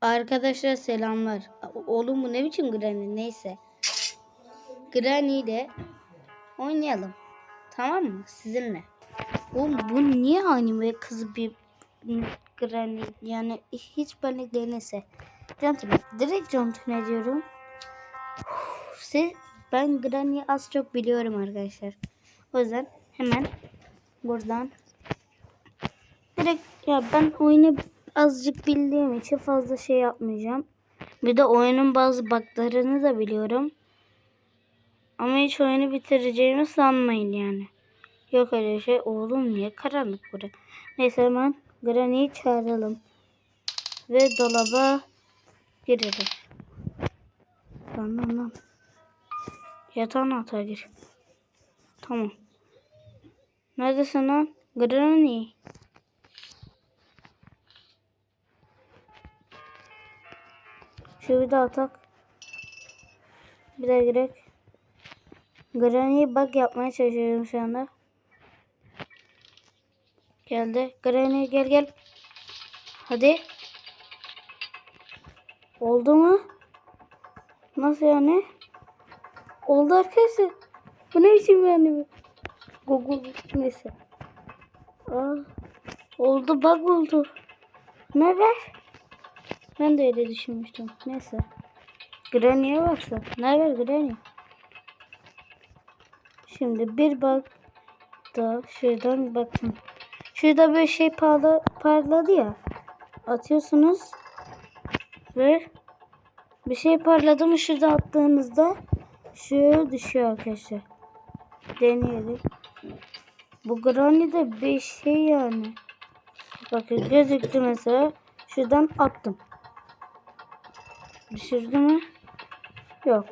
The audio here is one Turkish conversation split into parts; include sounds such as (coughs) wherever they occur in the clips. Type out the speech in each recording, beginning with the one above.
Arkadaşlar selamlar. Oğlum bu ne biçim Granny neyse. Granny ile oynayalım. Tamam mı? Sizinle. Oğlum bu niye anime kızı bir Granny yani hiç bana denese. Jonathan direkt Jonathan diyorum. Siz, ben Granny'i az çok biliyorum arkadaşlar. O yüzden hemen buradan direkt ya ben oyunu azıcık bildiğim için fazla şey yapmayacağım. Bir de oyunun bazı buglarını da biliyorum. Ama hiç oyunu bitireceğimi sanmayın yani. Yok öyle şey. Oğlum niye karanlık burası? Neyse hemen Granny'i çağıralım. Ve dolaba girelim. Lan lan lan. Yatağın altına gir. Tamam. Neredesin lan? Granny. Şu bir daha tak. Bir daha girek. Granny'ye bug yapmaya çalışıyorum şu anda. Geldi. Granny gel gel. Hadi. Oldu mu? Nasıl yani? Oldu arkadaşlar. Bu ne biçim yani? Google neyse. Aa, oldu bug oldu. Ne ver? Ben de öyle düşünmüştüm. Neyse. Granny'e baksa. Ne haber Granny? Şimdi bir bak da şuradan bakın. Şurada bir şey parla, parladı ya. Atıyorsunuz. Ve bir şey parladı mı şurada attığınızda şöyle düşüyor arkadaşlar. Deneyelim. Bu Granny de bir şey yani. Bakın gözüktü mesela. Şuradan attım. Düşürdü mü? Yok.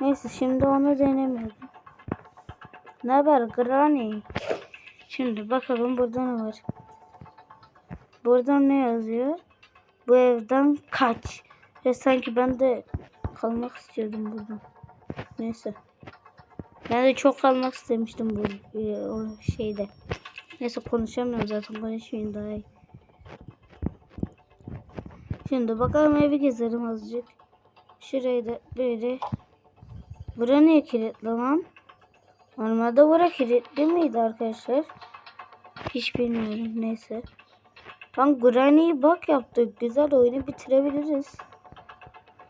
Neyse şimdi onu denemedim. Ne haber Granny? Şimdi bakalım burada ne var. Burada ne yazıyor? Bu evden kaç. Ve sanki ben de kalmak istiyordum burada. Neyse. Ben de çok kalmak istemiştim bu e, o şeyde. Neyse konuşamıyorum zaten konuşmayayım daha iyi. Şimdi bakalım evi gezelim azıcık. Şurayı da böyle. Bura niye kilitli lan? Normalde bura kilitli miydi arkadaşlar? Hiç bilmiyorum neyse. Tam Granny'yi bak yaptık. Güzel oyunu bitirebiliriz.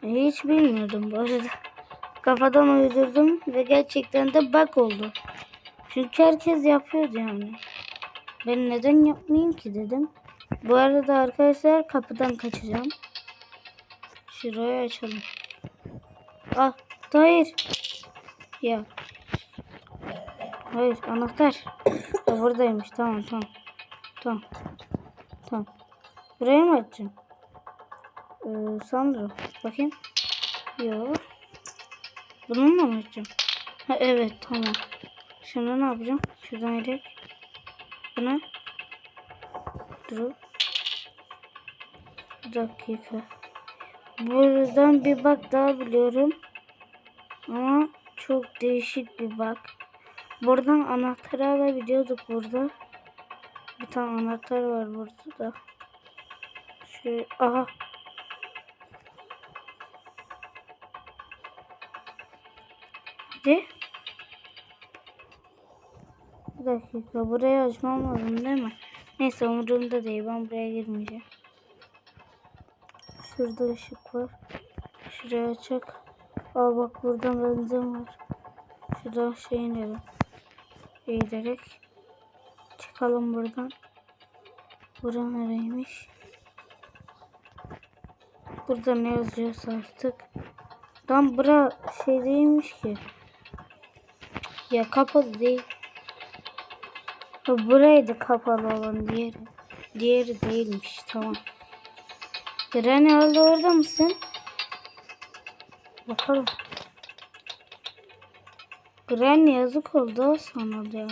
Hiç bilmiyordum bu arada. Kafadan uydurdum ve gerçekten de bug oldu. Çünkü herkes yapıyordu yani. Ben neden yapmayayım ki dedim. Bu arada arkadaşlar kapıdan kaçacağım. Şurayı açalım. Ah hayır. Ya. Hayır anahtar. ya buradaymış tamam tamam. Tamam. Tamam. Burayı mı açacağım? Ee, sanırım. Bakayım. Yok. Bununla mı açacağım? Ha, evet tamam. Şimdi ne yapacağım? Şuradan direkt. Buna. Dur. Dakika. Buradan bir bak daha biliyorum. Ama çok değişik bir bak. Buradan anahtarı alabiliyorduk burada. Bir tane anahtar var burada da. Şey, aha. Hadi. Bir dakika burayı açmam lazım değil mi? Neyse umurumda değil ben buraya girmeyeceğim. Şurada ışık var. Şuraya açık. Aa bak buradan benzin var. Şuradan şey inelim. Eğilerek. Çıkalım buradan. Bura nereymiş? Burada ne yazıyorsa artık. Tam bura şey değilmiş ki. Ya kapalı değil. Buraydı kapalı olan diğeri. Diğeri değilmiş. Tamam. Granny hala orada mısın? Bakalım. Granny yazık oldu sana da.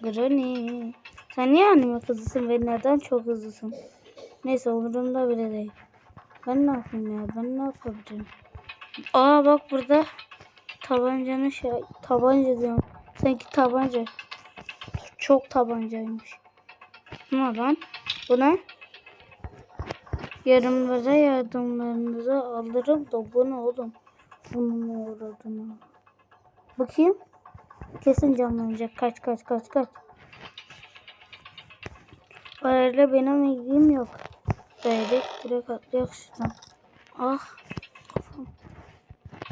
Granny. Sen niye anime kızısın ve neden çok hızlısın? Neyse umurumda bile değil. Ben ne yapayım ya? Ben ne yapabilirim? Aa bak burada tabancanın şey tabanca diyorum. Sanki tabanca. Çok tabancaymış. Ne lan? Bu ne? Yorumlara yardımlarınızı alırım da bu ne oğlum? Bunun uğradığını. Bakayım. Kesin canlanacak. Kaç kaç kaç kaç. Parayla benim ilgim yok. Böyle direkt atlıyor şuradan. Ah.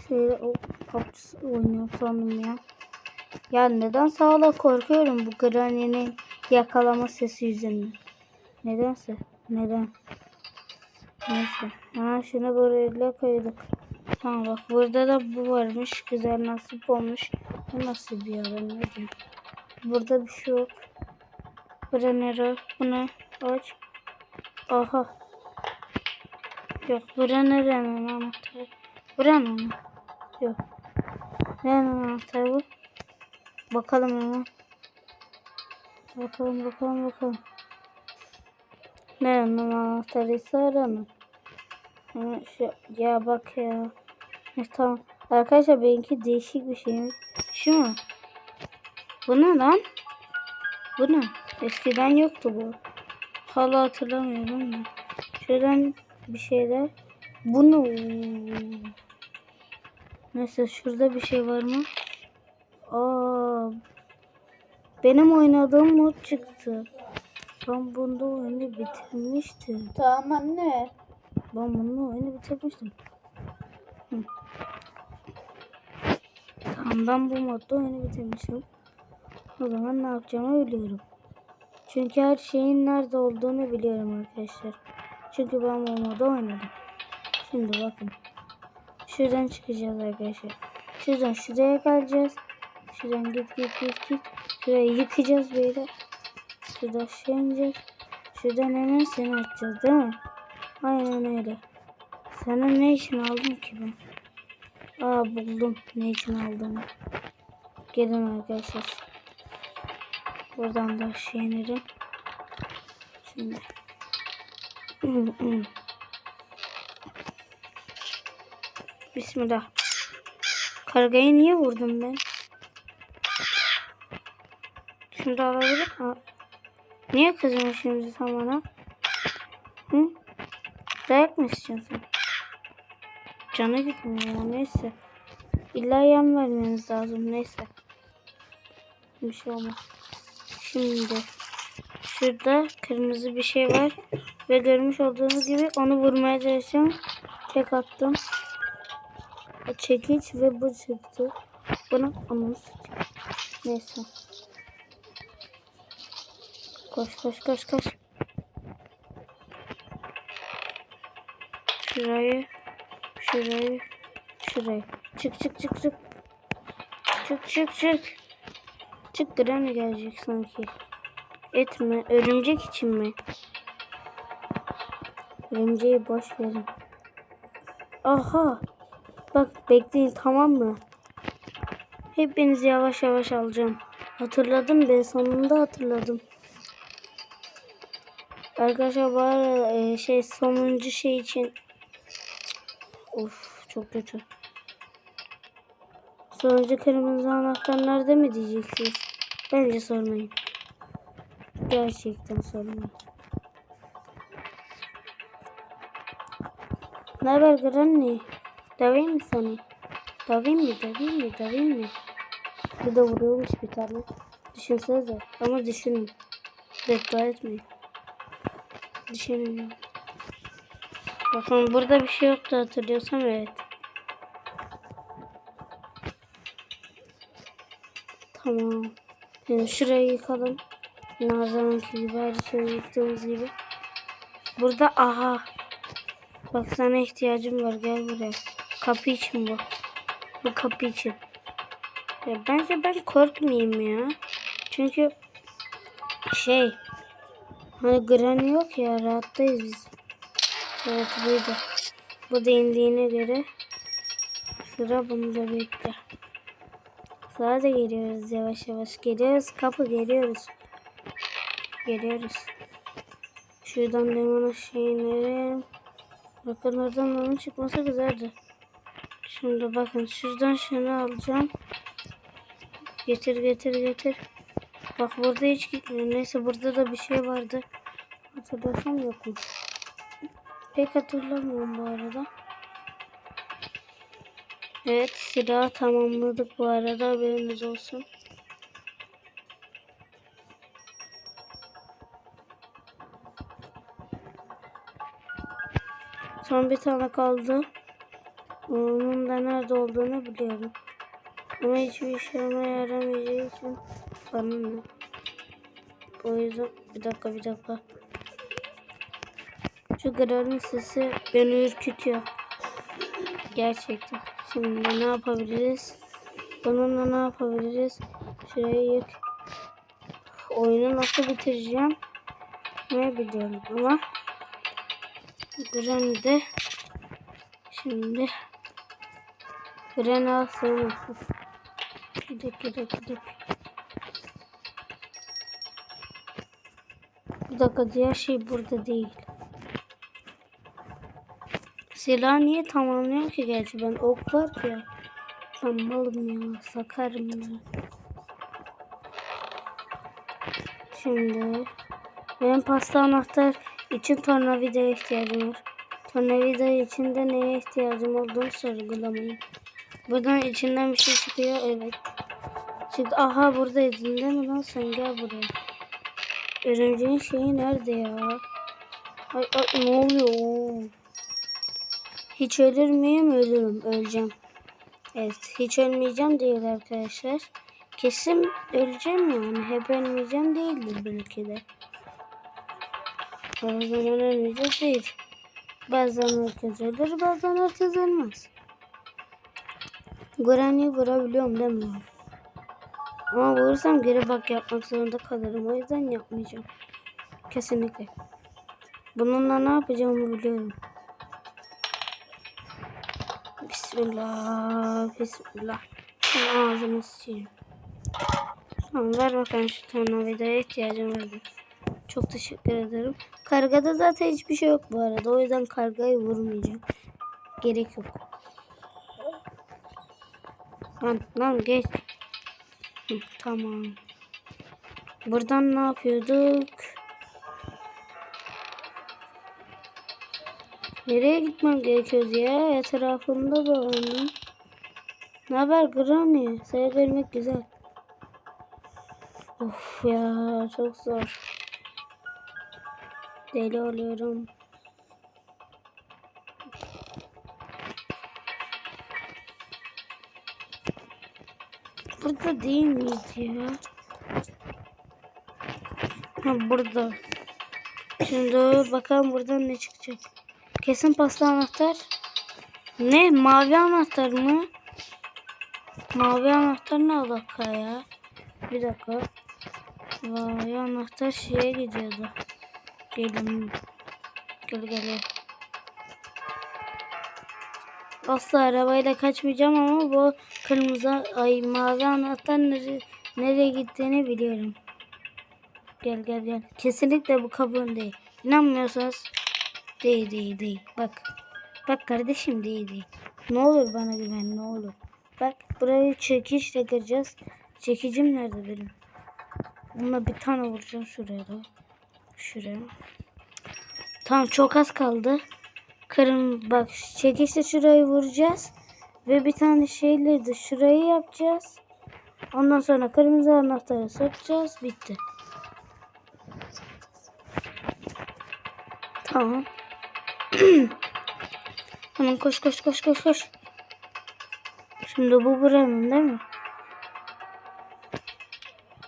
Şöyle o PUBG oynuyorum sandım ya. Ya neden sağla korkuyorum bu Granny'nin yakalama sesi yüzünden. Nedense. Neden? Neyse. Ha şunu böyle koyduk. Tamam bak burada da bu varmış. Güzel nasip olmuş. Bu nasıl bir yalan ne diyeyim. Burada bir şey yok. Burada nere? Bu ne? Aç. Aha. Yok bura nerenin anahtarı? Buranın mı? Yok. Nerenin anahtarı bu? Bakalım hemen. Bakalım bakalım bakalım. Nerenin anahtarıysa aranın. Hemen şu ya bak ya. E, tamam. Arkadaşlar benimki değişik bir şeymiş. Şu mu? Bu ne lan? Bu ne? Eskiden yoktu bu. Hala hatırlamıyorum da. Şuradan bir şeyler. Bu ne? Neyse şurada bir şey var mı? Aa, benim oynadığım mod çıktı. Ben bunda oyunu bitirmiştim. Tamam anne. Ben bununla oyunu bitirmiştim. Hı. Tamam ben bu modda oyunu bitirmişim. O zaman ne yapacağımı biliyorum. Çünkü her şeyin nerede olduğunu biliyorum arkadaşlar. Çünkü ben bu modda oynadım. Şimdi bakın. Şuradan çıkacağız arkadaşlar. Şuradan şuraya geleceğiz. Şuradan git git git git. Şurayı yıkacağız böyle. Aşağı ineceğiz. Şuradan hemen seni açacağız değil mi? Aynen öyle. Sana ne için aldım ki ben? Aa buldum ne için aldığımı. Gelin arkadaşlar. Buradan da aşağı inerim. Şimdi. (clears throat) Bismillah. Kargayı niye vurdum ben? Da alabilir miyim? Niye kızıyorsun şimdi sen bana? Hı? Dayak mı istiyorsun? Canı gitmiyor ya neyse. İlla yan vermeniz lazım neyse. Bir şey olmaz. Şimdi şurada kırmızı bir şey var. Ve görmüş olduğunuz gibi onu vurmaya çalışacağım. Tek attım. Çekiç ve bu çıktı. Bunu onu Neyse. Koş koş koş koş. Şurayı, şurayı, şurayı. Çık çık çık çık. Çık çık çık. Çık Granny gelecek sanki. Etme. Örümcek için mi? Örümceği boş verin. Aha. Bak bekleyin tamam mı? Hepinizi yavaş yavaş alacağım. Hatırladım ben sonunda hatırladım. Arkadaşlar bu arada e, şey sonuncu şey için Of çok kötü. Sonuncu kırmızı anahtar nerede mi diyeceksiniz? Bence sormayın. Gerçekten sormayın. Ne haber Granny? Döveyim mi seni? Döveyim mi? Döveyim mi? Döveyim mi? Bir de vuruyormuş bir tane. Düşünsenize. Ama düşünün. Beddua etmeyin. Ya. Bakın burada bir şey yoktu hatırlıyorsam evet. Tamam. Şimdi şurayı yıkalım. Yine her zamanki gibi her şeyi yıktığımız gibi. Burada aha. Bak sana ihtiyacım var gel buraya. Kapı için bu. Bu kapı için. Ya bence ben korkmayayım ya. Çünkü şey hani Granny yok ya rahattayız biz. Evet buydu. Bu da indiğine göre sıra bunda bekle. Sağa da geliyoruz yavaş yavaş. Geliyoruz kapı geliyoruz. Geliyoruz. Şuradan aşağı inelim. Bakın oradan onun çıkması güzeldi. Şimdi bakın şuradan şunu alacağım. Getir getir getir. Bak burada hiç gitmiyor. Neyse burada da bir şey vardı. Hatırlasam yok mu? Pek hatırlamıyorum bu arada. Evet silah tamamladık bu arada haberiniz olsun. Son bir tane kaldı. Onun da nerede olduğunu biliyorum. Ama hiçbir işime yaramayacağı için bana? O yüzden bir dakika bir dakika. Şu grarın sesi beni ürkütüyor. Gerçekten. Şimdi ne yapabiliriz? Bununla ne yapabiliriz? Şuraya yık. Oyunu nasıl bitireceğim? Ne biliyorum ama Granny'de şimdi Granny sığmasın. Gidip gidip gidip. Bir dakika diğer şey burada değil. Silah niye tamamlıyor ki gerçi ben ok var ya. Ben malım ya sakarım ya. Şimdi benim pasta anahtar için tornavidaya ihtiyacım var. Tornavida için de neye ihtiyacım olduğunu sorgulamayın. Buradan içinden bir şey çıkıyor evet. Çıktı. Aha buradaydın değil mi lan sen gel buraya. Örümceğin şeyi nerede ya? Ay, ay ne oluyor? Hiç ölür müyüm? Ölürüm. Öleceğim. Evet. Hiç ölmeyeceğim değil arkadaşlar. Kesin öleceğim yani. Hep ölmeyeceğim değildir belki de. O zaman ölmeyeceğiz değil. Bazen herkes ölür, bazen herkes ölmez. Granny'i vurabiliyorum değil mi? Ama vurursam geri bak yapmak zorunda kalırım. O yüzden yapmayacağım. Kesinlikle. Bununla ne yapacağımı biliyorum. Bismillah. Bismillah. Şimdi ağzımı sileyim. Tamam ver bakalım şu tornavidaya ihtiyacım vardı. Çok teşekkür ederim. Kargada zaten hiçbir şey yok bu arada. O yüzden kargayı vurmayacağım. Gerek yok. Lan lan geç. Tamam. Buradan ne yapıyorduk? Nereye gitmem gerekiyordu ya? Etrafımda dolandım. Ne haber Granny? Seni görmek güzel. Of ya çok zor. Deli oluyorum. Burada değil miydi ya? Ha burada. Şimdi bakalım buradan ne çıkacak. Kesin pasta anahtar. Ne? Mavi anahtar mı? Mavi anahtar ne alaka ya? Bir dakika. Mavi anahtar şeye gidiyordu. Gelin. Gel gel. Asla arabayla kaçmayacağım ama bu kırmızı ay mavi anahtar nere, nereye gittiğini biliyorum. Gel gel gel. Kesinlikle bu kabuğun değil. İnanmıyorsanız değil değil değil. Bak. Bak kardeşim değil değil. Ne olur bana güven ne olur. Bak burayı çekiçle kıracağız. Çekicim nerede benim? Buna bir tane vuracağım şuraya da. Şuraya. Tamam çok az kaldı. Kırım bak çekiçle şurayı vuracağız. Ve bir tane şeyle de şurayı yapacağız. Ondan sonra kırmızı anahtarı sokacağız. Bitti. Tamam. (clears throat) Hemen koş koş koş koş koş. Şimdi bu buranın değil mi?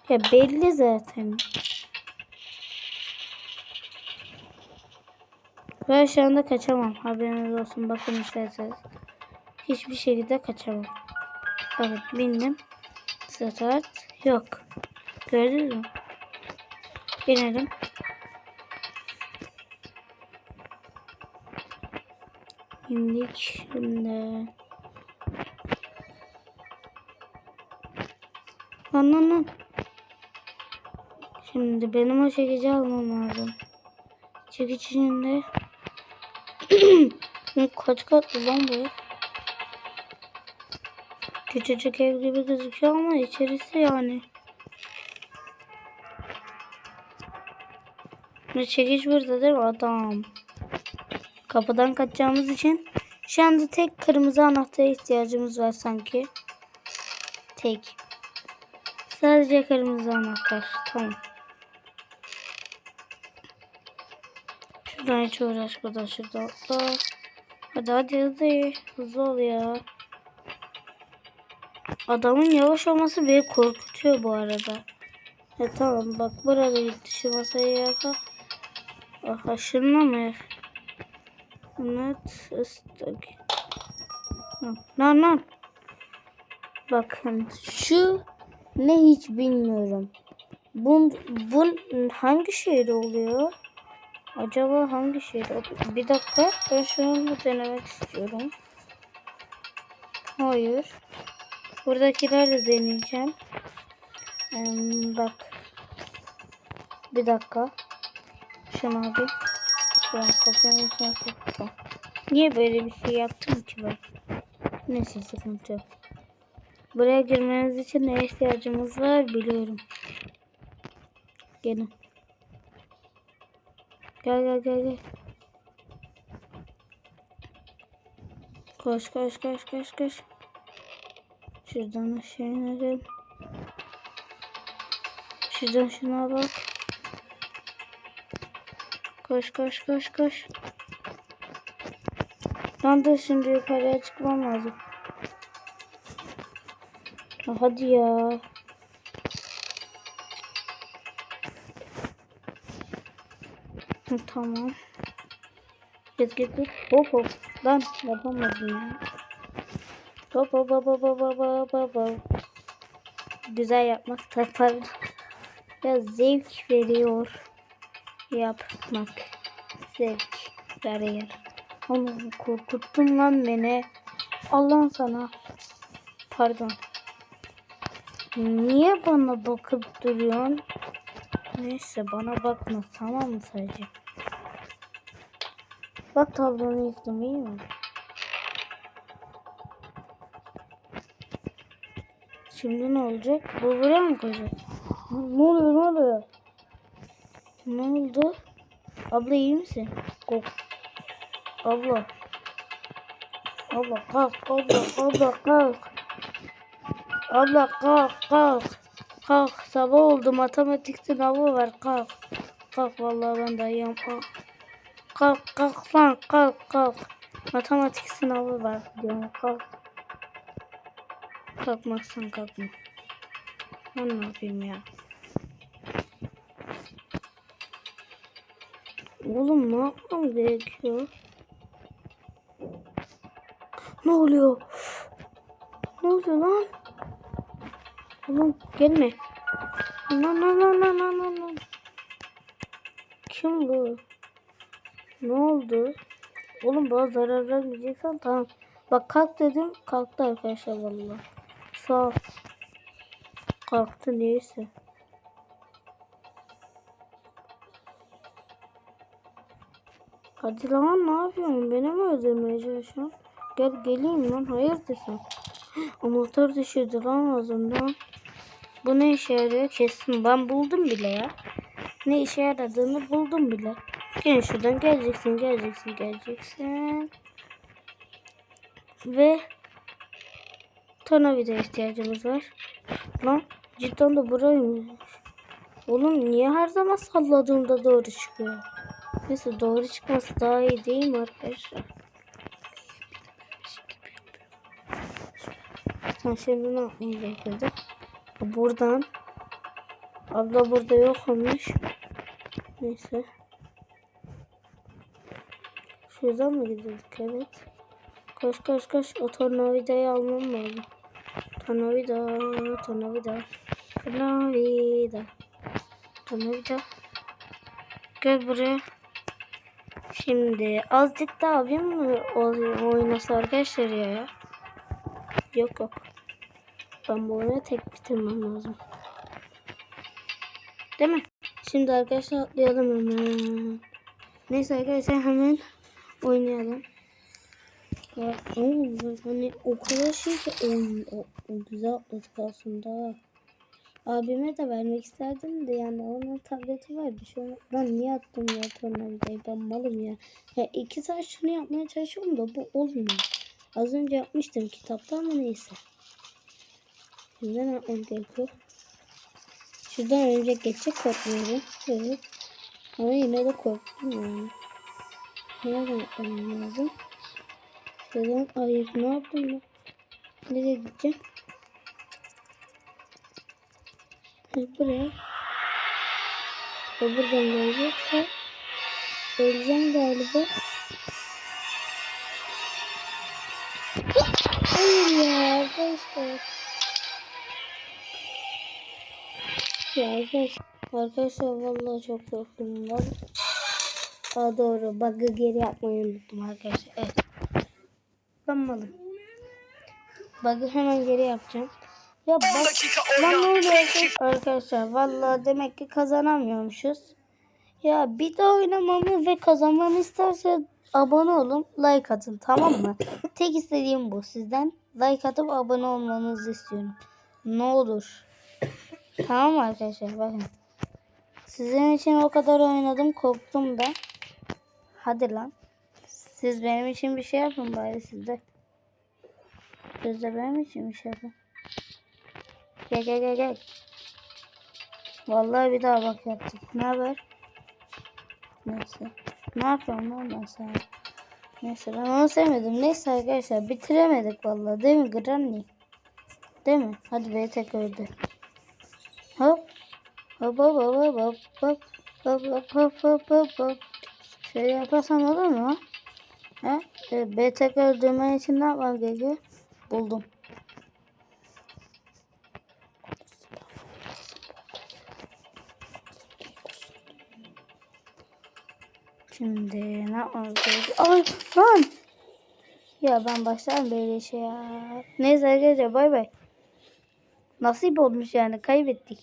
Ya belli zaten. Ben şu kaçamam. Haberiniz olsun. Bakın isterseniz. Hiçbir şekilde kaçamam. Bakın bindim. Start. Yok. Gördünüz mü? Binelim. İndik şimdi. Lan lan lan. Şimdi benim o çekici almam lazım. Çekiç içinde. Kaç katlı lan bu? Küçücük ev gibi gözüküyor ama içerisi yani. Ne çekiç burada değil mi adam? Kapıdan kaçacağımız için şu anda tek kırmızı anahtara ihtiyacımız var sanki. Tek. Sadece kırmızı anahtar. Tamam. Şuradan hiç uğraşmadan şurada atla. Hadi hadi hadi. Hızlı ol ya. Adamın yavaş olması beni korkutuyor bu arada. E tamam bak burada gitti şu masayı yaka. Aha şununla mı? Evet. ıstık. Lan lan. Bakın şu ne hiç bilmiyorum. Bun, bun hangi şehirde oluyor? Acaba hangi şehirde? Bir dakika ben şunu denemek istiyorum. Hayır. Buradakiler de deneyeceğim. Ee, bak. Bir dakika. Şunu abi. Ben kapının içine soktum. Niye böyle bir şey yaptım ki ben? Neyse sıkıntı yok. Buraya girmeniz için ne ihtiyacımız var biliyorum. Gelin. Gel gel gel gel. Koş koş koş koş koş. Şuradan aşağı inelim. Şuradan şuna bak. Koş koş koş koş. Ben de şimdi yukarıya çıkmam lazım. Ha, Hadi ya. tamam. Git git git. Hop hop. Lan yapamadım ya. Hop hop hop hop hop hop hop hop. Güzel yapmak tabii. Biraz zevk veriyor. Yapmak. Zevk veriyor. Onu korkuttun lan beni. Allah'ım sana. Pardon. Niye bana bakıp duruyorsun? Neyse bana bakma tamam mı sadece? Bak tablonu yıktım iyi mi? Şimdi ne olacak? Bu buraya mı koyacak? Ne oluyor ne oluyor? Ne oldu? Abla iyi misin? Kork. Abla. Abla kalk abla abla kalk. Abla kalk kalk. Kalk sabah oldu matematik sınavı var kalk. Kalk vallahi ben dayıyorum. Kalk. Kalk kalk lan kalk kalk. Matematik sınavı var diyorum kalk. Kalkmazsan kalkma. Ben ne yapayım ya? Oğlum ne yapmam gerekiyor? Ne oluyor? Ne oluyor lan? Oğlum gelme. Lan lan lan lan lan lan. Kim bu? Ne oldu? Oğlum bana zarar vermeyeceksen tamam. Bak kalk dedim kalktı arkadaşlar vallahi. Sağ ol. Kalktı neyse. Hadi lan ne yapıyorsun? Beni mi öldürmeye çalışıyorsun? Gel geleyim lan hayırdır sen? (gasps) Anahtar düşürdü lan ağzımdan. Bu ne işe yarıyor? Kesin ben buldum bile ya. Ne işe yaradığını buldum bile. Gel şuradan geleceksin, geleceksin, geleceksin. Ve tornavida ihtiyacımız var. Lan cidden de buraymış. Oğlum niye her zaman salladığımda doğru çıkıyor? Neyse doğru çıkması daha iyi değil mi arkadaşlar? Sen şimdi ne yapmam gerekiyordu? Buradan. Abla burada yok olmuş. Neyse. Şuradan mı gidiyorduk? Evet. Koş koş koş. O tornavidayı almam lazım. Tornavida, tornavida, tornavida, tornavida. Gel buraya. Şimdi azıcık daha abim mi oy- oynasa arkadaşlar ya? Yok yok. Ben bu oyunu tek bitirmem lazım. Değil mi? Şimdi arkadaşlar atlayalım hemen. Neyse arkadaşlar hemen oynayalım. Ya, oo, hani o kadar şey ki oy, o, o güzel atladık aslında. Abime de vermek isterdim de yani onun tableti var bir şey olmaz. Lan niye attım ya tornavidayı ben malım ya. ya. iki saat şunu yapmaya çalışıyorum da bu olmuyor. Az önce yapmıştım kitapta ama neyse. Şimdi ne yapmam gerekiyor? Şuradan önce geçecek korkmuyorum. Evet. Ama yine de korktum yani. Nereden yapmam lazım? Şuradan hayır ne yaptım ben? Nereye gideceğim? Buraya. O buradan gelecekse öleceğim galiba. Hayır ya arkadaşlar. Ya arkadaşlar, arkadaşlar vallahi çok korktum ben. Aa doğru bug'ı geri yapmayı unuttum arkadaşlar. Evet. Malım. Bug'ı hemen geri yapacağım. Ya bak lan ne oluyor arkadaşlar vallahi demek ki kazanamıyormuşuz. Ya bir daha oynamamı ve kazanmamı isterse abone olun, like atın tamam mı? (coughs) Tek istediğim bu sizden. Like atıp abone olmanızı istiyorum. Ne olur. Tamam arkadaşlar bakın. Sizin için o kadar oynadım korktum da. Hadi lan. Siz benim için bir şey yapın bari siz de. Siz de benim için bir şey yapın. Gel gel gel gel. Vallahi bir daha bak yaptık. Ne haber? Neyse. Ne yapıyorum lan ben sana? Neyse ben onu sevmedim. Neyse arkadaşlar bitiremedik vallahi. Değil mi Granny? Değil mi? Hadi beni tek öldü. Hop. Hop hop hop hop hop hop hop hop hop hop hop hop. Şöyle yaparsam olur mu? He? E, beni tek öldürmen için ne yapmam gerekiyor? Buldum. Şimdi ne yapmamız gerekiyor? Ay lan! Ya ben başlarım böyle şey ya. Neyse arkadaşlar bay bay. Nasip olmuş yani kaybettik.